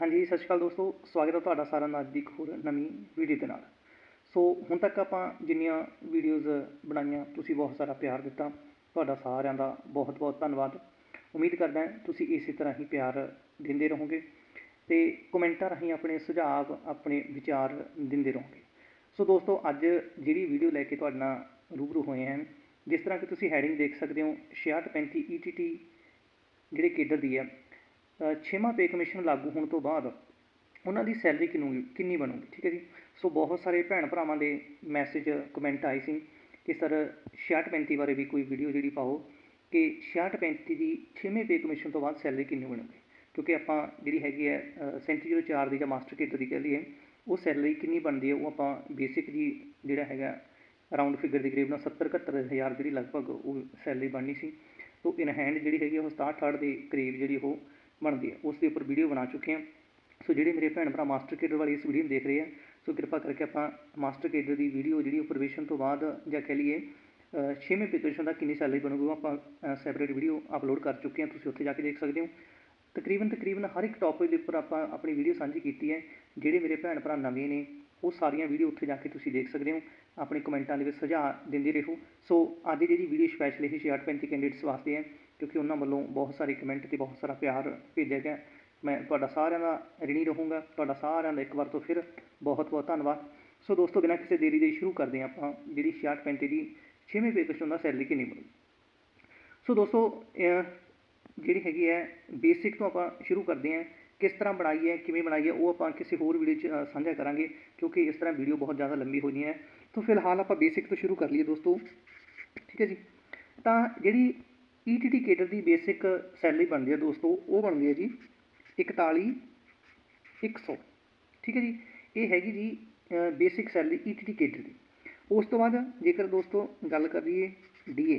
ਹਾਂਜੀ, ਸਤਿ ਸ਼੍ਰੀ ਅਕਾਲ ਦੋਸਤੋ। ਸਵਾਗਤ ਹੈ ਤੁਹਾਡਾ ਸਾਰਿਆਂ ਦਾ ਅੱਜ ਦੀ ਇੱਕ ਹੋਰ ਨਵੀਂ ਵੀਡੀਓ ਦੇ ਨਾਲ। ਸੋ, ਹੁਣ ਤੱਕ ਆਪਾਂ ਜਿੰਨੀਆਂ ਵੀਡੀਓਜ਼ ਬਣਾਈਆਂ, ਤੁਸੀਂ ਬਹੁਤ ਸਾਰਾ ਪਿਆਰ ਦਿੱਤਾ। ਤੁਹਾਡਾ ਸਾਰਿਆਂ ਦਾ ਬਹੁਤ ਬਹੁਤ ਧੰਨਵਾਦ। ਉਮੀਦ ਕਰਦਾ ਹਾਂ ਤੁਸੀਂ ਇਸੇ ਤਰ੍ਹਾਂ ਹੀ ਪਿਆਰ ਦਿੰਦੇ ਰਹੋਗੇ ਤੇ ਕਮੈਂਟਾਂ ਰਾਹੀਂ ਆਪਣੇ ਸੁਝਾਅ, ਆਪਣੇ ਵਿਚਾਰ ਦਿੰਦੇ ਰਹੋਗੇ। ਸੋ ਦੋਸਤੋ, ਅੱਜ ਜਿਹੜੀ ਵੀਡੀਓ ਲੈ ਕੇ ਤੁਹਾਡੇ ਨਾਲ ਰੂਬਰੂ ਹੋਏ ਹਾਂ, ਜਿਸ ਤਰ੍ਹਾਂ ਕਿ ਤੁਸੀਂ ਹੈਡਿੰਗ ਦੇਖ ਸਕਦੇ ਹੋ 6635 ETT ਜਿਹੜੇ ਕੇਡਰ ਦੀ ਹੈ। ਛੇਵਾਂ ਪੇ ਕਮਿਸ਼ਨ ਲਾਗੂ ਹੋਣ ਤੋਂ ਬਾਅਦ ਉਹਨਾਂ ਦੀ ਸੈਲਰੀ ਕਿੰਨੂ ਕਿੰਨੀ ਬਣੂਗੀ ਠੀਕ ਹੈ ਜੀ? ਸੋ ਬਹੁਤ ਸਾਰੇ ਭੈਣ ਭਰਾਵਾਂ ਦੇ ਮੈਸੇਜ ਕਮੈਂਟ ਆਏ ਸੀ ਕਿ ਸਰ 6635 ਬਾਰੇ ਵੀ ਕੋਈ ਵੀਡੀਓ ਜਿਹੜੀ ਪਾਓ ਕਿ 6635 ਦੀ ਛੇਵੇਂ ਪੇ ਕਮਿਸ਼ਨ ਤੋਂ ਬਾਅਦ ਸੈਲਰੀ ਕਿੰਨੀ ਬਣੂਗੀ? ਕਿਉਂਕਿ ਆਪਾਂ ਜਿਹੜੀ ਹੈਗੀ ਹੈ ਅ, 3704 ਦੀ ਜਾਂ ਮਾਸਟਰ ਕੇਡਰ ਦੀ ਕਹਿ ਲਈਏ ਉਹ ਸੈਲਰੀ ਕਿੰਨੀ ਬਣਦੀ ਹੈ ਉਹ ਆਪਾਂ ਬੇਸਿਕ ਜੀ ਜਿਹੜਾ ਹੈਗਾ ਅਰਾਊਂਡ ਫਿਗਰ ਦੇ ਕਰੀਬ ਨਾਲ 70 71 ਹਜ਼ਾਰ ਜਿਹੜੀ ਲਗਭਗ ਉਹ ਸੈਲਰੀ ਬਣਨੀ ਸੀ। ਤੋ ਇਨ ਹੈਂਡ ਜਿਹੜੀ ਹੈਗੀ ਉਹ 67 68 ਦੇ ਕਰੀਬ ਜਿਹੜੀ ਉਹ ਬਣਦੀ ਹੈ। ਉਸ ਦੇ ਉੱਪਰ ਵੀਡੀਓ ਬਣਾ ਚੁੱਕੇ ਹਾਂ। ਸੋ ਜਿਹੜੇ ਮੇਰੇ ਭੈਣ ਭਰਾ ਮਾਸਟਰ ਕੇਡਰ ਵਾਲੀ ਇਸ ਵੀਡੀਓ ਨੂੰ ਦੇਖ ਰਹੇ ਆ ਸੋ ਕਿਰਪਾ ਕਰਕੇ ਆਪਾਂ ਮਾਸਟਰ ਕੇਡਰ ਦੀ ਵੀਡੀਓ ਜਿਹੜੀ ਉਹ ਪ੍ਰੋਵੇਸ਼ਨ ਤੋਂ ਬਾਅਦ ਜਾਂ ਕਹਿ ਲਈਏ ਛੇਵੇਂ ਪੋਜੀਸ਼ਨ ਦਾ ਕਿੰਨੀ ਸੈਲਰੀ ਬਣੂਗੀ ਉਹ ਆਪਾਂ ਸੈਪਰੇਟ ਵੀਡੀਓ ਅਪਲੋਡ ਕਰ ਚੁੱਕੇ ਹਾਂ। ਤੁਸੀਂ ਉੱਥੇ ਜਾ ਕੇ ਦੇਖ ਸਕਦੇ ਹੋ। ਤਕਰੀਬਨ ਤਕਰੀਬਨ ਹਰ ਇੱਕ ਟੌਪਿਕ ਦੇ ਉੱਪਰ ਆਪਾਂ ਆਪਣੀ ਵੀਡੀਓ ਸਾਂਝੀ ਕੀਤੀ ਹੈ। ਜਿਹੜੇ ਮੇਰੇ ਭੈਣ ਭਰਾ ਨਵੇਂ ਨੇ, ਉਹ ਸਾਰੀਆਂ ਵੀਡੀਓ ਉੱਥੇ ਜਾ ਕੇ ਤੁਸੀਂ ਦੇਖ ਸਕਦੇ ਹੋ। ਆਪਣੇ ਕਮੈਂਟਾਂ ਦੇ ਵਿੱਚ ਸੁਝਾਅ ਦਿੰਦੇ ਰਹੋ। ਸੋ ਅੱਜ ਦੀ ਜਿਹੜੀ ਵੀਡੀਓ ਸਪੈਸ਼ਲ ਇਹ 6835 ਕੈਂਡੀਡੇਟਸ ਵਾਸਤੇ ਹੈ। ਕਿਉਂਕਿ ਉਹਨਾਂ ਵੱਲੋਂ ਬਹੁਤ ਸਾਰੇ ਕਮੈਂਟ ਅਤੇ ਬਹੁਤ ਸਾਰਾ ਪਿਆਰ ਭੇਜਿਆ ਗਿਆ। ਮੈਂ ਤੁਹਾਡਾ ਸਾਰਿਆਂ ਦਾ ਰਿਣੀ ਰਹੂੰਗਾ। ਤੁਹਾਡਾ ਸਾਰਿਆਂ ਦਾ ਇੱਕ ਵਾਰ ਤੋਂ ਫਿਰ ਬਹੁਤ ਬਹੁਤ ਧੰਨਵਾਦ। ਸੋ ਦੋਸਤੋ, ਬਿਨਾਂ ਕਿਸੇ ਦੇਰੀ ਦੇ ਸ਼ੁਰੂ ਕਰਦੇ ਹਾਂ ਆਪਾਂ, ਜਿਹੜੀ 6635 ਦੀ ਛੇਵੇਂ ਪੇ ਕਸ਼ਨ ਦਾ ਸੈਲਰੀ ਕਿੰਨੀ ਬਣੂ। ਸੋ ਦੋਸਤੋ ਜਿਹੜੀ ਹੈਗੀ ਹੈ ਬੇਸਿਕ ਤੋਂ ਆਪਾਂ ਸ਼ੁਰੂ ਕਰਦੇ ਹਾਂ। ਕਿਸ ਤਰ੍ਹਾਂ ਬਣਾਈ ਹੈ, ਕਿਵੇਂ ਬਣਾਈ ਹੈ, ਉਹ ਆਪਾਂ ਕਿਸੇ ਹੋਰ ਵੀਡੀਓ 'ਚ ਸਾਂਝਾ ਕਰਾਂਗੇ, ਕਿਉਂਕਿ ਇਸ ਤਰ੍ਹਾਂ ਵੀਡੀਓ ਬਹੁਤ ਜ਼ਿਆਦਾ ਲੰਬੀ ਹੋ ਹੈ। ਤਾਂ ਫਿਲਹਾਲ ਆਪਾਂ ਬੇਸਿਕ ਤੋਂ ਸ਼ੁਰੂ ਕਰ ਲਈਏ ਦੋਸਤੋ। ਠੀਕ ਹੈ ਜੀ। ਤਾਂ ਜਿਹੜੀ ETT ਕੇਡਰ ਦੀ ਬੇਸਿਕ ਸੈਲਰੀ ਬਣਦੀ ਹੈ ਦੋਸਤੋ, ਉਹ ਬਣਦੀ ਹੈ ਜੀ 41 100 ਠੀਕ ਹੈ ਜੀ? ਇਹ ਹੈਗੀ ਜੀ ਬੇਸਿਕ ਸੈਲਰੀ ETT ਕੇਡਰ ਦੀ। ਉਸ ਤੋਂ ਬਾਅਦ ਜੇਕਰ ਦੋਸਤੋ ਗੱਲ ਕਰੀਏ DA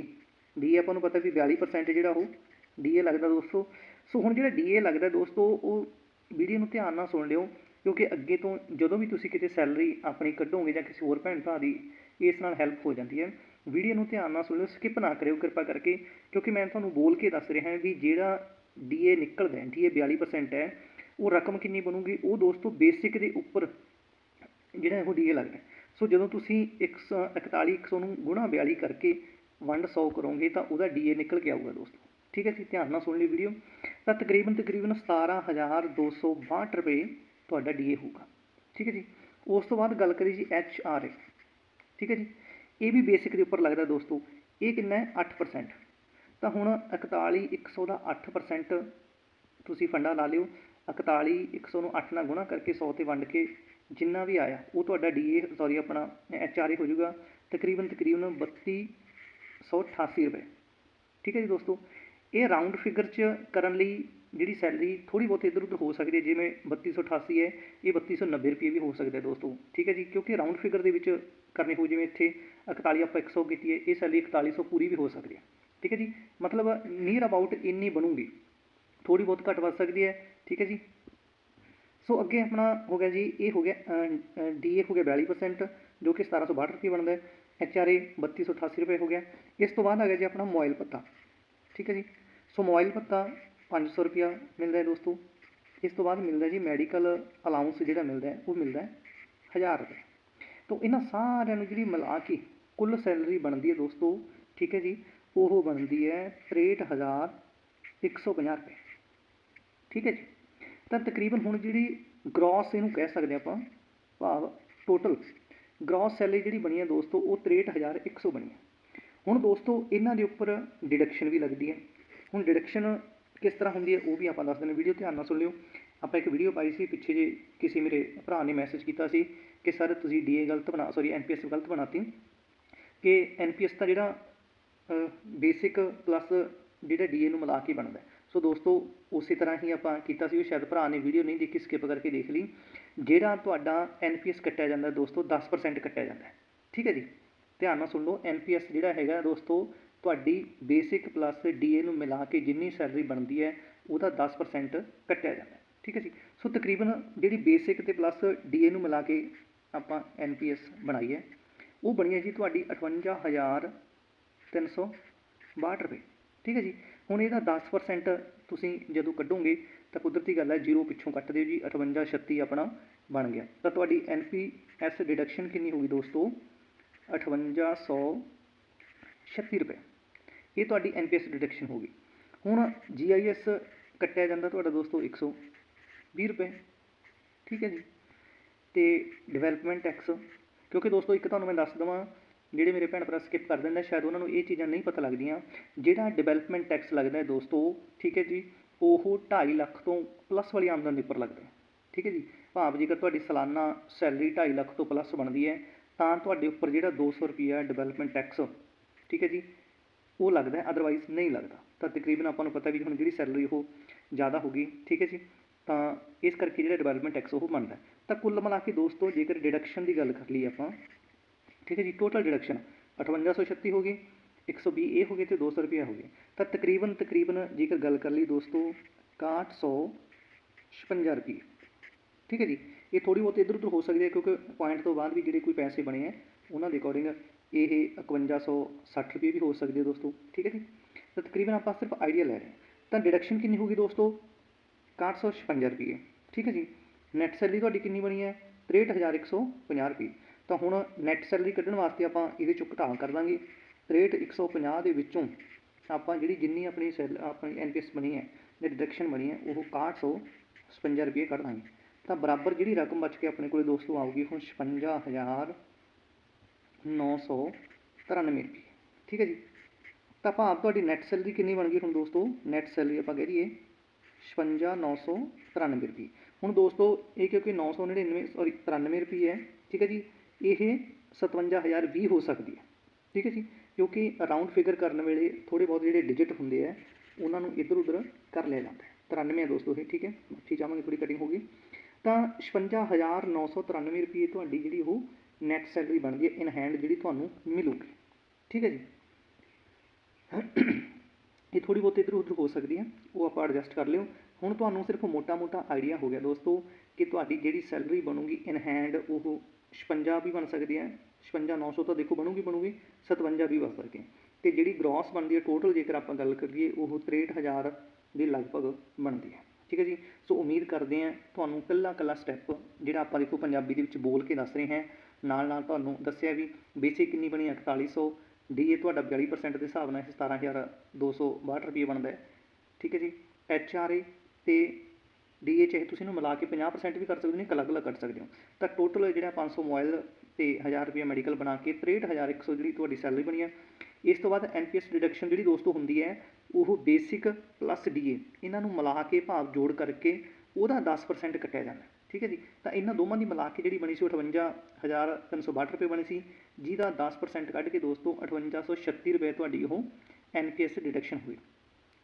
DA ਆਪਾਂ ਨੂੰ ਪਤਾ ਵੀ 42% ਜਿਹੜਾ ਉਹ DA ਲੱਗਦਾ ਦੋਸਤੋ। ਸੋ ਹੁਣ ਜਿਹੜਾ DA ਲੱਗਦਾ ਦੋਸਤੋ, ਉਹ ਵੀਡੀਓ ਨੂੰ ਧਿਆਨ ਨਾਲ ਸੁਣ ਲਿਓ, ਕਿਉਂਕਿ ਅੱਗੇ ਤੋਂ ਜਦੋਂ ਵੀ ਤੁਸੀਂ ਕਿਤੇ ਸੈਲਰੀ ਆਪਣੀ ਕੱਢੋਗੇ ਜਾਂ ਕਿਸੇ ਹੋਰ ਭੈਣ ਭਰਾ ਦੀ ਇਸ ਨਾਲ ਹੈਲਪ ਹੋ ਜਾਂਦੀ ਹੈ। ਵੀਡੀਓ ਨੂੰ ਧਿਆਨ ਨਾਲ ਸੁਣਿਓ ਸਕਿਪ ਨਾ ਕਰਿਓ ਕਿਰਪਾ ਕਰਕੇ, ਕਿਉਂਕਿ ਮੈਂ ਤੁਹਾਨੂੰ ਬੋਲ ਕੇ ਦੱਸ ਰਿਹਾ ਵੀ ਜਿਹੜਾ DA ਨਿਕਲਦਾ ਹੈ, DA 42% ਹੈ, ਉਹ ਰਕਮ ਕਿੰਨੀ ਬਣੂਗੀ? ਉਹ ਦੋਸਤੋ ਬੇਸਿਕ ਦੇ ਉੱਪਰ ਜਿਹੜਾ ਉਹ DA ਲੱਗਦਾ ਸੋ ਜਦੋਂ ਤੁਸੀਂ 141 100 ਨੂੰ ਗੁਣਾ 42 ਕਰਕੇ ਵੰਡ 100 ਕਰੋਗੇ, ਤਾਂ ਉਹਦਾ DA ਨਿਕਲ ਕੇ ਆਊਗਾ ਦੋਸਤੋ। ਠੀਕ ਹੈ ਜੀ, ਧਿਆਨ ਨਾਲ ਸੁਣ ਲਈ ਵੀਡੀਓ ਤਾਂ ਤਕਰੀਬਨ ਤਕਰੀਬਨ 17262 ਰੁਪਏ ਤੁਹਾਡਾ DA ਹੋਊਗਾ। ਠੀਕ ਹੈ ਜੀ। ਉਸ ਤੋਂ ਬਾਅਦ ਗੱਲ ਕਰੀ ਜੀ HRA ਠੀਕ ਹੈ ਜੀ? ਇਹ ਵੀ ਬੇਸਿਕ ਦੇ ਉੱਪਰ ਲੱਗਦਾ ਦੋਸਤੋ, ਇਹ ਕਿੰਨਾ ਹੈ? 8% ਤਾਂ ਹੁਣ 41 100 ਦਾ 8% ਤੁਸੀਂ ਫੰਡਾ ਲਾ ਲਿਓ। 41 100 ਨੂੰ 8 ਨਾਲ ਗੁਣਾ ਕਰਕੇ 100 ਤੇ ਵੰਡ ਕੇ ਜਿੰਨਾ ਵੀ ਆਇਆ, ਉਹ ਤੁਹਾਡਾ DA ਸੌਰੀ ਆਪਣਾ HRA ਹੋ ਜਾਊਗਾ। ਤਕਰੀਬਨ ਤਕਰੀਬਨ 3288 ਰੁਪਏ। ਠੀਕ ਹੈ ਜੀ ਦੋਸਤੋ? ਇਹ ਰਾਊਂਡ ਫਿਗਰ 'ਚ ਕਰਨ ਲਈ ਜਿਹੜੀ ਸੈਲਰੀ ਥੋੜੀ ਬਹੁਤ ਇੱਧਰ ਉੱਧਰ ਹੋ ਸਕਦੀ ਹੈ, ਜਿਵੇਂ 3288 ਹੈ, ਇਹ 3290 ਰੁਪਏ ਵੀ ਹੋ ਸਕਦਾ ਦੋਸਤੋ। ਠੀਕ ਹੈ ਜੀ, ਕਿਉਂਕਿ ਰਾਊਂਡ ਫਿਗਰ ਦੇ ਵਿੱਚ ਕਰਨੀ ਹੋ ਜਿਵੇਂ ਇੱਥੇ 41 ਆਪਾਂ 100 ਕੀਤੀ ਹੈ, ਇਹ ਸੈਲਰੀ 4100 ਪੂਰੀ ਵੀ ਹੋ ਸਕਦੀ ਹੈ। ਠੀਕ ਹੈ ਜੀ, ਮਤਲਬ ਨੀਅਰ ਅਬਾਊਟ ਇੰਨੀ ਬਣੂਗੀ। ਥੋੜੀ ਬਹੁਤ ਘੱਟ ਵੱਧ ਸਕਦੀ ਹੈ, ਠੀਕ ਹੈ ਜੀ। ਸੋ ਅੱਗੇ ਆਪਣਾ ਹੋ ਗਿਆ ਜੀ, ਇਹ ਹੋ ਗਿਆ ਡੀਏ ਹੋ ਗਿਆ 42% ਜੋ ਕਿ 1762 ਰੁਪਏ ਬਣਦਾ ਹੈ। ਐਚਆਰਏ 3288 ਰੁਪਏ ਹੋ ਗਿਆ। ਇਸ ਤੋਂ ਬਾਅਦ ਆ ਗਿਆ ਜੀ ਆਪਣਾ ਮੋਬਾਈਲ ਪੱਤਾ। ਠੀਕ ਹੈ ਜੀ, ਸੋ ਮੋਬਾਈਲ ਪੱਤਾ 500 ਰੁਪਿਆ ਮਿਲਦਾ ਹੈ ਦੋਸਤੋ। ਇਸ ਤੋਂ ਬਾਅਦ ਮਿਲਦਾ ਜੀ ਮੈਡੀਕਲ ਅਲਾਉਂਸ ਜਿਹੜਾ ਮਿਲਦਾ ਉਹ ਮਿਲਦਾ ਹੈ 1000 ਰੁਪਏ। ਤੋਂ ਇਹਨਾਂ ਸਾਰਿਆਂ ਨੂੰ ਜਿਹੜੀ ਮਿਲਾ ਕੇ ਕੁੱਲ ਸੈਲਰੀ ਬਣਦੀ ਹੈ ਦੋਸਤੋ, ਠੀਕ ਹੈ ਜੀ, ਉਹ ਬਣਦੀ ਹੈ 63150 ਰੁਪਏ। ਠੀਕ ਹੈ ਜੀ, ਤਾਂ ਤਕਰੀਬਨ ਹੁਣ ਜਿਹੜੀ ਗ੍ਰੋਸ ਇਹਨੂੰ ਕਹਿ ਸਕਦੇ ਆਪਾਂ, ਭਾਵ ਟੋਟਲ ਗ੍ਰੋਸ ਸੈਲਰੀ ਜਿਹੜੀ ਬਣੀ ਹੈ ਦੋਸਤੋ, ਉਹ 63100 ਬਣੀ ਹੈ। ਹੁਣ ਦੋਸਤੋ, ਇਹਨਾਂ ਦੇ ਉੱਪਰ ਡਿਡਕਸ਼ਨ ਵੀ ਲੱਗਦੀ ਹੈ। ਹੁਣ ਡਿਡਕਸ਼ਨ ਕਿਸ ਤਰ੍ਹਾਂ ਹੁੰਦੀ ਹੈ ਉਹ ਵੀ ਆਪਾਂ ਦੱਸ ਦਿੰਦੇ ਵੀਡੀਓ ਧਿਆਨ ਨਾਲ ਸੁਣ ਲਿਓ। ਆਪਾਂ ਇੱਕ ਵੀਡੀਓ ਪਾਈ ਸੀ, ਪਿੱਛੇ ਜੇ ਕਿਸੇ ਮੇਰੇ ਭਰਾ ਨੇ ਮੈਸੇਜ ਕੀਤਾ ਸੀ ਕਿ, ਸਰ, ਤੁਸੀਂ ਡੀਏ ਗਲਤ ਬਣਾ ਸੌਰੀ ਐਨਪੀਐਸ ਗਲਤ ਬਣਾਤੀ। ਕਿ ਐਨਪੀਐਸ ਤਾਂ ਜਿਹੜਾ ਬੇਸਿਕ ਪਲੱਸ ਜਿਹੜਾ ਡੀਏ ਨੂੰ ਮਿਲਾ ਕੇ ਬਣਦਾ ਸੋ ਦੋਸਤੋ, ਉਸੇ ਤਰ੍ਹਾਂ ਹੀ ਆਪਾਂ ਕੀਤਾ ਸੀ। ਉਹ ਸ਼ਾਇਦ ਭਰਾ ਨੇ ਵੀਡੀਓ ਨਹੀਂ ਦੇਖੀ ਸਕਿਪ ਕਰਕੇ ਦੇਖ ਲਈ। ਜਿਹੜਾ ਤੁਹਾਡਾ ਐਨਪੀਐਸ ਕੱਟਿਆ ਜਾਂਦਾ ਦੋਸਤੋ 10% ਕੱਟਿਆ ਜਾਂਦਾ ਠੀਕ ਹੈ ਜੀ? ਧਿਆਨ ਨਾਲ ਸੁਣ ਲਓ ਐਨਪੀਐਸ ਜਿਹੜਾ ਹੈਗਾ ਦੋਸਤੋ ਤੁਹਾਡੀ ਬੇਸਿਕ ਪਲੱਸ ਡੀਏ ਨੂੰ ਮਿਲਾ ਕੇ ਜਿੰਨੀ ਸੈਲਰੀ ਬਣਦੀ ਹੈ, ਉਹਦਾ 10% ਕੱਟਿਆ ਜਾਂਦਾ ਠੀਕ ਹੈ ਜੀ? ਸੋ ਤਕਰੀਬਨ ਜਿਹੜੀ ਬੇਸਿਕ ਤੇ ਪਲੱਸ ਡੀਏ ਨੂੰ ਮਿਲਾ ਕੇ ਆਪਾਂ ਐਨਪੀਐਸ ਬਣਾਈ ਹੈ, ਉਹ ਬਣੀ ਹੈ ਜੀ ਤੁਹਾਡੀ 58362 ਰੁਪਏ। ਠੀਕ ਹੈ ਜੀ? ਹੁਣ ਇਹਦਾ 10% ਤੁਸੀਂ ਜਦੋਂ ਕੱਢੋਗੇ, ਤਾਂ ਕੁਦਰਤੀ ਗੱਲ ਹੈ ਜ਼ੀਰੋ ਪਿੱਛੋਂ ਕੱਟ ਦਿਓ ਜੀ 58 36 ਆਪਣਾ ਬਣ ਗਿਆ। ਤਾਂ ਤੁਹਾਡੀ ਐਨ ਪੀ ਐਸ ਡਿਡਕਸ਼ਨ ਕਿੰਨੀ ਹੋਊਗੀ ਦੋਸਤੋ? 5836 ਰੁਪਏ। ਇਹ ਤੁਹਾਡੀ ਐਨ ਪੀ ਐਸ ਡਿਡਕਸ਼ਨ ਹੋਗੀ ਹੁਣ ਜੀ ਆਈ ਐਸ ਕੱਟਿਆ ਜਾਂਦਾ ਤੁਹਾਡਾ ਦੋਸਤੋ 120 ਰੁਪਏ, ਠੀਕ ਹੈ ਜੀ। ਤੇ ਡਿਵੈਲਪਮੈਂਟ ਟੈਕਸ ਕਿਉਂਕਿ ਦੋਸਤੋ ਇੱਕ ਤੁਹਾਨੂੰ ਮੈਂ ਦੱਸ ਦਵਾਂ, ਜਿਹੜੇ ਮੇਰੇ ਭੈਣ ਭਰਾ ਸਕਿਪ ਕਰ ਦਿੰਦੇ ਸ਼ਾਇਦ ਉਹਨਾਂ ਨੂੰ ਇਹ ਚੀਜ਼ਾਂ ਨਹੀਂ ਪਤਾ ਲੱਗਦੀਆਂ। ਜਿਹੜਾ ਡਿਵੈਲਪਮੈਂਟ ਟੈਕਸ ਲੱਗਦਾ ਹੈ ਦੋਸਤੋ, ਠੀਕ ਹੈ ਜੀ, ਉਹ 2.5 ਲੱਖ ਤੋਂ ਪਲੱਸ ਵਾਲੀ ਆਮਦਨ ਦੇ ਉੱਪਰ ਲੱਗਦਾ ਹੈ, ਠੀਕ ਹੈ ਜੀ। ਭਾਵ ਜੇਕਰ ਤੁਹਾਡੀ ਸਾਲਾਨਾ ਸੈਲਰੀ 2.5 ਲੱਖ ਤੋਂ ਪਲੱਸ ਬਣਦੀ ਹੈ, ਤਾਂ ਤੁਹਾਡੇ ਉੱਪਰ ਜਿਹੜਾ 200 ਰੁਪਿਆ ਡਿਵੈਲਪਮੈਂਟ ਟੈਕਸ ਠੀਕ ਹੈ ਜੀ ਉਹ ਲੱਗਦਾ ਅਦਰਵਾਈਜ਼ ਨਹੀਂ ਲੱਗਦਾ। ਤਾਂ ਤਕਰੀਬਨ ਆਪਾਂ ਨੂੰ ਪਤਾ ਵੀ ਹੁਣ ਜਿਹੜੀ ਸੈਲਰੀ ਉਹ ਜ਼ਿਆਦਾ ਹੋ ਗਈ, ਠੀਕ ਹੈ ਜੀ? ਤਾਂ ਇਸ ਕਰਕੇ ਜਿਹੜਾ ਡਿਵੈਲਪਮੈਂਟ ਟੈਕਸ ਉਹ ਬਣਦਾ ਤਾਂ ਕੁੱਲ ਮਿਲਾ ਕੇ ਦੋਸਤੋ, ਜੇਕਰ ਡਿਡਕਸ਼ਨ ਦੀ ਗੱਲ ਕਰ ਲਈ ਆਪਾਂ, ਠੀਕ ਹੈ ਜੀ? ਟੋਟਲ ਡਿਡਕਸ਼ਨ 5836 ਹੋ ਗਈ 120 ਇਹ ਹੋ ਗਏ ਤੇ 200 ਰੁਪਏ ਹੋ ਗਏ ਤਾਂ ਤਕਰੀਬਨ ਤਕਰੀਬਨ ਜੇਕਰ ਗੱਲ ਕਰ ਲਈ ਦੋਸਤੋ 6156 ਰੁਪਏ, ਠੀਕ ਹੈ ਜੀ? ਇਹ ਥੋੜੀ ਬਹੁਤ ਇੱਧਰ ਉੱਧਰ ਹੋ ਸਕਦੀ ਹੈ ਕਿਉਂਕਿ ਪੁਆਇੰਟ ਤੋਂ ਬਾਅਦ ਵੀ ਜਿਹੜੇ ਕੋਈ ਪੈਸੇ ਬਣੇ ਆ ਉਹਨਾਂ ਦੇ ਅਕੋਰਡਿੰਗ ਇਹ ਇਕਵੰਜਾ ਸੌ ਸੱਠ ਰੁਪਏ ਵੀ ਹੋ ਸਕਦੇ ਦੋਸਤੋ, ਠੀਕ ਹੈ ਜੀ? ਤਾਂ ਤਕਰੀਬਨ ਆਪਾਂ ਸਿਰਫ ਆਈਡੀਆ ਲੈ ਰਹੇ ਹਾਂ। ਤਾਂ ਡਿਡਕਸ਼ਨ ਕਿੰਨੀ ਹੋਗੀ ਦੋਸਤੋ? 6156 ਰੁਪਏ, ਠੀਕ ਹੈ ਜੀ? ਨੈੱਟ ਸੈਲਰੀ ਤੁਹਾਡੀ ਕਿੰਨੀ ਬਣੀ ਹੈ? 63150 ਰੁਪਏ। ਤਾਂ ਹੁਣ ਨੈੱਟ ਸੈਲਰੀ ਕੱਢਣ ਵਾਸਤੇ ਆਪਾਂ ਇਹਦੇ ਚੋਂ ਘਟਾਲ ਕਰ ਦਾਂਗੇ 63150 ਦੇ ਵਿੱਚੋਂ ਆਪਾਂ ਜਿਹੜੀ ਜਿੰਨੀ ਆਪਣੀ ਸੈਲ ਆਪਣੀ ਐੱਨ ਪੀ ਐੱਸ ਬਣੀ ਹੈ ਜਾਂ ਡਿਡਕਸ਼ਨ ਬਣੀ ਹੈ, ਉਹ 6156 ਰੁਪਏ ਕੱਢ ਦਾਂਗੇ। ਤਾਂ ਬਰਾਬਰ ਜਿਹੜੀ ਰਕਮ ਬਚ ਕੇ ਆਪਣੇ ਕੋਲ ਦੋਸਤੋ ਆਊਗੀ, ਹੁਣ ਛਪੰਜਾ ਹਜ਼ਾਰ 993 ਠੀਕ ਹੈ ਜੀ? ਤਾਂ ਭਾਵ ਤੁਹਾਡੀ ਨੈੱਟ ਸੈਲਰੀ ਕਿੰਨੀ ਬਣ ਗਈ ਹੁਣ ਦੋਸਤੋ? ਨੈੱਟ ਸੈਲਰੀ ਆਪਾਂ ਕਹਿ ਦਈਏ ਤਰਾਨਵੇਂ ਰੁਪਈਏ ਹੁਣ ਦੋਸਤੋ, ਇਹ ਕਿਉਂਕਿ ਨੌ 999 ਸੌਰੀ 93 ਰੁਪਏ ਹੈ, ਠੀਕ ਹੈ ਜੀ? ਇਹ 57020 ਹੋ ਸਕਦੀ ਹੈ। ਠੀਕ ਹੈ ਜੀ? ਕਿਉਂਕਿ ਰਾਉਂਡ ਫਿਗਰ ਕਰਨ ਵੇਲੇ ਥੋੜ੍ਹੇ ਬਹੁਤ ਜਿਹੜੇ ਡਿਜਿਟ ਹੁੰਦੇ ਹੈ, ਉਹਨਾਂ ਨੂੰ ਇੱਧਰ ਉੱਧਰ ਕਰ ਲਿਆ ਜਾਂਦਾ ਤਰਾਨਵੇਂ 93 ਹੈ ਦੋਸਤੋ ਇਹ, ਠੀਕ ਹੈ? ਮਾਫੀ ਚਾਹਵਾਂਗੇ ਥੋੜ੍ਹੀ ਕਟਿੰਗ ਹੋ ਗਈ। ਤਾਂ ਛਪੰਜਾ ਹਜ਼ਾਰ ਨੌ ਸੌ ਤਰਾਨਵੇਂ ਰੁਪਈਏ ਤੁਹਾਡੀ ਜਿਹੜੀ ਉਹ ਨੈਟ ਸੈਲਰੀ ਬਣਦੀ ਹੈ ਇਨ ਹੈਂਡ ਜਿਹੜੀ ਤੁਹਾਨੂੰ ਮਿਲੂਗੀ। ਠੀਕ ਹੈ ਜੀ? ਇਹ ਥੋੜੀ ਬਹੁਤ ਇੱਧਰ ਉੱਧਰ ਹੋ ਸਕਦੀ ਹੈ, ਉਹ ਆਪਾਂ ਐਡਜਸਟ ਕਰ ਲਿਓ। ਹੁਣ ਤੁਹਾਨੂੰ ਸਿਰਫ ਮੋਟਾ-ਮੋਟਾ ਆਈਡੀਆ ਹੋ ਗਿਆ ਦੋਸਤੋ ਕਿ ਤੁਹਾਡੀ ਜਿਹੜੀ ਸੈਲਰੀ ਬਣੂਗੀ ਇਨ ਹੈਂਡ ਉਹ 56 ਵੀ ਬਣ ਸਕਦੀ ਹੈ। 56 900 ਤਾਂ ਦੇਖੋ ਬਣੂਗੀ ਬਣੂਗੀ 57 ਵੀ ਬਣ ਸਕਦੀ ਹੈ। ਤੇ ਜਿਹੜੀ ਗ੍ਰੋਸ ਬਣਦੀ ਹੈ ਟੋਟਲ ਜੇਕਰ ਆਪਾਂ ਗੱਲ ਕਰੀਏ, ਉਹ 63000 ਦੇ ਲਗਭਗ ਬਣਦੀ ਹੈ। ਠੀਕ ਹੈ ਜੀ? ਸੋ ਉਮੀਦ ਕਰਦੇ ਹਾਂ ਤੁਹਾਨੂੰ ਕੱਲਾ ਕੱਲਾ ਸਟੈਪ ਜਿਹੜਾ ਆਪਾਂ ਦੇਖੋ ਪੰਜਾਬੀ ਦੇ ਵਿੱਚ ਬੋਲ ਕੇ ਦੱਸ ਰਹੇ ਹਾਂ ਨਾਲ ਨਾਲ ਤੁਹਾਨੂੰ ਦੱਸਿਆ ਵੀ ਬੇਸਿਕ ਕਿੰਨੀ ਬਣੀ 4800 ਡੀਏ ਤੁਹਾਡਾ 42% ਦੇ ਹਿਸਾਬ ਨਾਲ ਇਹ 17262 ਰੁਪਏ ਬਣਦਾ ਹੈ। ਠੀਕ ਹੈ ਜੀ? ਐਚ ਆਰ ਏ ਤੇ ਡੀਏ ਚਾਹੇ ਤੁਸੀਂ ਇਹਨੂੰ ਮਿਲਾ ਕੇ 50% ਵੀ ਕਰ ਸਕਦੇ ਹੋ, ਨਹੀਂ ਅਲੱਗ ਅਲੱਗ ਕੱਟ ਸਕਦੇ ਹੋ। ਤਾਂ ਟੋਟਲ ਜਿਹੜਾ 500 ਮੋਬਾਈਲ ਤੇ 1000 ਰੁਪਏ ਮੈਡੀਕਲ ਬਣਾ ਕੇ 63100 ਜਿਹੜੀ ਤੁਹਾਡੀ ਸੈਲਰੀ ਬਣੀ ਹੈ ਇਸ ਤੋਂ ਬਾਅਦ ਐਨਪੀਐਸ ਡਿਡਕਸ਼ਨ ਜਿਹੜੀ ਦੋਸਤੋ ਹੁੰਦੀ ਹੈ, ਉਹ ਬੇਸਿਕ ਪਲੱਸ ਡੀਏ ਇਹਨਾਂ ਨੂੰ ਮਿਲਾ ਕੇ ਭਾਵ ਜੋੜ ਕਰਕੇ ਉਹਦਾ 10% ਕੱਟਿਆ ਜਾਂਦਾ ਠੀਕ ਹੈ ਜੀ? ਤਾਂ ਇਹਨਾਂ ਦੋਵਾਂ ਦੀ ਮਿਲਾ ਕੇ ਜਿਹੜੀ ਬਣੀ ਸੀ ਉਹ 58362 ਰੁਪਏ ਬਣੀ ਸੀ ਜਿਹਦਾ 10% ਕੱਢ ਕੇ ਦੋਸਤੋ 5836 ਰੁਪਏ ਤੁਹਾਡੀ ਉਹ ਐਨਪੀਐਸ ਡਿਡਕਸ਼ਨ ਹੋਈ।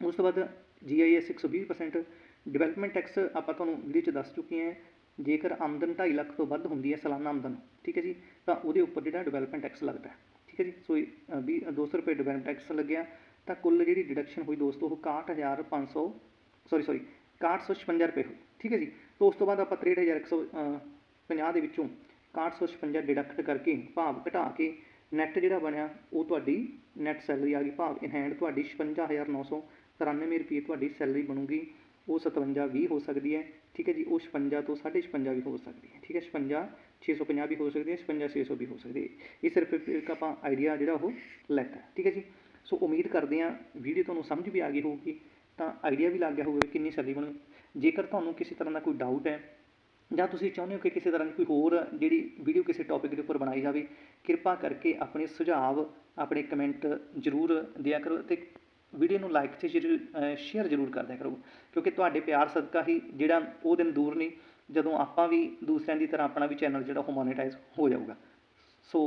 ਉਸ ਤੋਂ ਬਾਅਦ ਜੀਆਈਐਸ 120% ਡਿਵੈਲਪਮੈਂਟ ਟੈਕਸ ਆਪਾਂ ਤੁਹਾਨੂੰ ਵੀਡੀਓ 'ਚ ਦੱਸ ਚੁੱਕੇ ਹਾਂ ਜੇਕਰ ਆਮਦਨ 2.5 ਲੱਖ ਤੋਂ ਵੱਧ ਹੁੰਦੀ ਹੈ ਸਾਲਾਨਾ ਆਮਦਨ ਠੀਕ ਹੈ ਜੀ? ਤਾਂ ਉਹਦੇ ਉੱਪਰ ਜਿਹੜਾ ਡਿਵੈਲਪਮੈਂਟ ਟੈਕਸ ਲੱਗਦਾ ਹੈ ਠੀਕ ਹੈ ਜੀ? ਸੋ ਇਹ, ਅ, ਵੀਹ 200 ਰੁਪਏ ਡਿਵੈਲਪਮੈਂਟ ਟੈਕਸ ਲੱਗਿਆ। ਤਾਂ ਕੁੱਲ ਜਿਹੜੀ ਡਿਡਕਸ਼ਨ ਹੋਈ ਦੋਸਤੋ ਉਹ 61500 ਸੌਰੀ ਸੌਰੀ 6156 ਰੁਪਏ ਹੋਈ ਠੀਕ ਹੈ ਜੀ? ਤੋਂ ਉਸ ਤੋਂ ਬਾਅਦ ਆਪਾਂ 63150 ਦੇ ਵਿੱਚੋਂ 6156 ਡਿਡਕਟ ਕਰਕੇ ਭਾਵ ਘਟਾ ਕੇ ਨੈਟ ਜਿਹੜਾ ਬਣਿਆ, ਉਹ ਤੁਹਾਡੀ ਨੈਟ ਸੈਲਰੀ ਆ ਗਈ। ਭਾਵ ਇਨ ਹੈਂਡ ਤੁਹਾਡੀ 56993 ਰੁਪਏ ਤੁਹਾਡੀ ਸੈਲਰੀ ਬਣੂਗੀ। ਉਹ 5720 ਹੋ ਸਕਦੀ ਹੈ। ਠੀਕ ਹੈ ਜੀ, ਉਹ 56 ਤੋਂ 56 ਵੀ ਹੋ ਸਕਦੀ ਹੈ। ਠੀਕ ਹੈ 56 650 ਵੀ ਹੋ ਸਕਦੀ ਹੈ 56 600 ਵੀ ਹੋ ਸਕਦੀ ਹੈ। ਇਹ ਸਿਰਫ ਇੱਕ ਆਪਾਂ ਆਈਡੀਆ ਜਿਹੜਾ ਉਹ ਲੈਤਾ ਹੈ। ਠੀਕ ਹੈ ਜੀ, ਸੋ ਉਮੀਦ ਕਰਦੇ ਹਾਂ ਵੀਡੀਓ ਤੁਹਾਨੂੰ ਸਮਝ ਵੀ ਆ ਗਈ ਹੋਊਗੀ। ਤਾਂ ਆਈਡੀਆ ਵੀ ਲੱਗ ਗਿਆ ਹੋਊਗਾ ਕਿੰਨੀ ਸੈਲਰੀ ਬਣੂ। ਜੇਕਰ ਤੁਹਾਨੂੰ ਕਿਸੇ ਤਰ੍ਹਾਂ ਦਾ ਕੋਈ ਡਾਊਟ ਹੈ, ਜਾਂ ਤੁਸੀਂ ਚਾਹੁੰਦੇ ਹੋ ਕਿ ਕਿਸੇ ਤਰ੍ਹਾਂ ਦੀ ਕੋਈ ਹੋਰ ਜਿਹੜੀ ਵੀਡੀਓ ਕਿਸੇ ਟੌਪਿਕ ਦੇ ਉੱਪਰ ਬਣਾਈ ਜਾਵੇ, ਕਿਰਪਾ ਕਰਕੇ ਆਪਣੇ ਸੁਝਾਅ ਆਪਣੇ ਕਮੈਂਟ ਜ਼ਰੂਰ ਦਿਆ ਕਰੋ ਅਤੇ ਵੀਡੀਓ ਨੂੰ ਲਾਈਕ ਤੇ ਜ਼ਰੂਰ ਸ਼ੇਅਰ ਜ਼ਰੂਰ ਕਰ ਦਿਆ ਕਰੋ। ਕਿਉਂਕਿ ਤੁਹਾਡੇ ਪਿਆਰ ਸਦਕਾ ਹੀ ਜਿਹੜਾ ਉਹ ਦਿਨ ਦੂਰ ਨਹੀਂ ਜਦੋਂ ਆਪਾਂ ਵੀ ਦੂਸਰਿਆਂ ਦੀ ਤਰ੍ਹਾਂ ਆਪਣਾ ਵੀ ਚੈਨਲ ਜਿਹੜਾ ਉਹ ਮੋਨੇਟਾਈਜ਼ ਹੋ ਜਾਊਗਾ। ਸੋ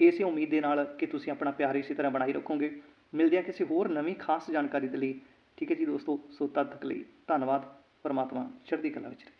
ਇਸੇ ਉਮੀਦ ਦੇ ਨਾਲ ਕਿ ਤੁਸੀਂ ਆਪਣਾ ਪਿਆਰ ਇਸੇ ਤਰ੍ਹਾਂ ਬਣਾਈ ਰੱਖੋਗੇ। ਮਿਲਦੇ ਹਾਂ ਕਿਸੇ ਹੋਰ ਨਵੀਂ ਖਾਸ ਜਾਣਕਾਰੀ ਦੇ ਲਈ। ਠੀਕ ਹੈ ਜੀ ਦੋਸਤੋ ਸੋ ਤਦ ਤੱਕ ਲਈ ਧੰਨਵਾਦ ਪਰਮਾਤਮਾ ਚੜ੍ਹਦੀ ਕਲਾ ਵਿੱਚ ਰੱਖੇ